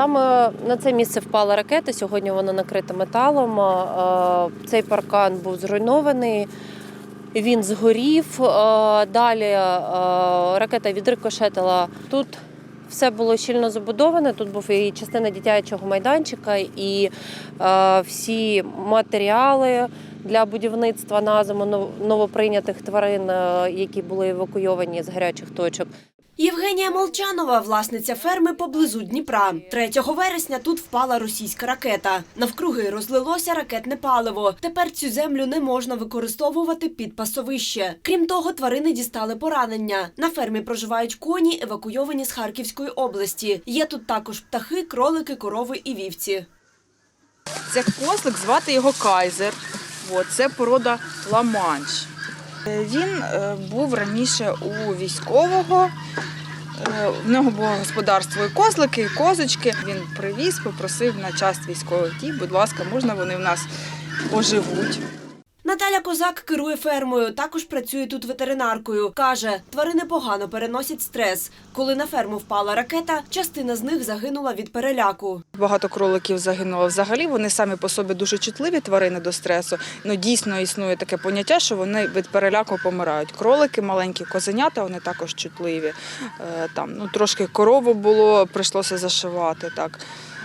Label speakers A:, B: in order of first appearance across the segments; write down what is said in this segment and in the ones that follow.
A: Саме на це місце впала ракета. Сьогодні вона накрита металом. Цей паркан був зруйнований. Він згорів. Далі ракета відрикошетила. Тут все було щільно забудоване. Тут був і частина дитячого майданчика, і всі матеріали для будівництва на зиму новоприйнятих тварин, які були евакуйовані з гарячих точок.
B: Євгенія Молчанова, власниця ферми поблизу Дніпра. 3 вересня тут впала російська ракета. Навкруги розлилося ракетне паливо. Тепер цю землю не можна використовувати під пасовище. Крім того, тварини дістали поранення. На фермі проживають коні, евакуйовані з Харківської області. Є тут також птахи, кролики, корови і вівці.
C: Це козлик, звати його Кайзер. Це порода Ла-Манш. Е, Він е, був раніше у військового. Е, В нього було господарство і козлики, і козочки. Він привіз, попросив на час військових дій, будь ласка, можна вони в нас поживуть.
B: Наталя Козак керує фермою, також працює тут ветеринаркою. Каже, тварини погано переносять стрес. Коли на ферму впала ракета, частина з них загинула від переляку.
C: Багато кроликів загинуло взагалі. Вони самі по собі дуже чутливі тварини до стресу. Ну дійсно існує таке поняття, що вони від переляку помирають. Кролики, маленькі козенята, вони також чутливі. Е, Там ну трошки корову було, прийшлося зашивати. Так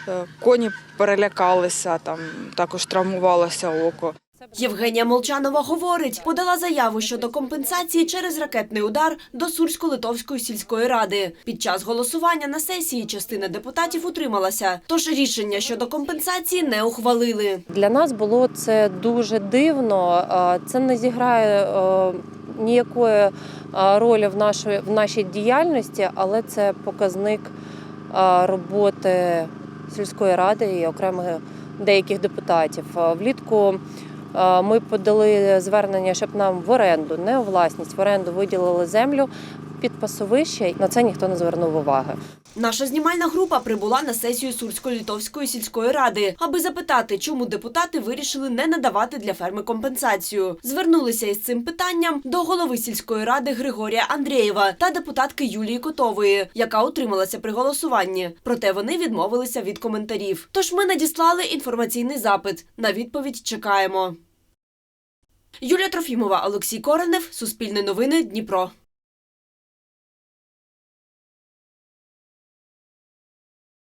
C: Е, коні перелякалися, там також травмувалося око.
B: Євгенія Молчанова говорить, подала заяву щодо компенсації через ракетний удар до Сурсько-Литовської сільської ради. Під час голосування на сесії частина депутатів утрималася, тож рішення щодо компенсації не ухвалили.
A: Для нас було це дуже дивно. Це не зіграє е, ніякої е, ролі в нашій, в нашій діяльності, але це показник е, роботи сільської ради і окремих деяких депутатів. Влітку ми подали звернення, щоб нам в оренду, не у власність, в оренду виділили землю під пасовище. На це ніхто не звернув уваги.
B: Наша знімальна група прибула на сесію Сурсько-Литовської сільської ради, аби запитати, чому депутати вирішили не надавати для ферми компенсацію. Звернулися із цим питанням до голови сільської ради Григорія Андрієва та депутатки Юлії Котової, яка утрималася при голосуванні. Проте вони відмовилися від коментарів. Тож ми надіслали інформаційний запит. На відповідь чекаємо. Юлія Трофімова, Олексій Коренев, Суспільне новини, Дніпро.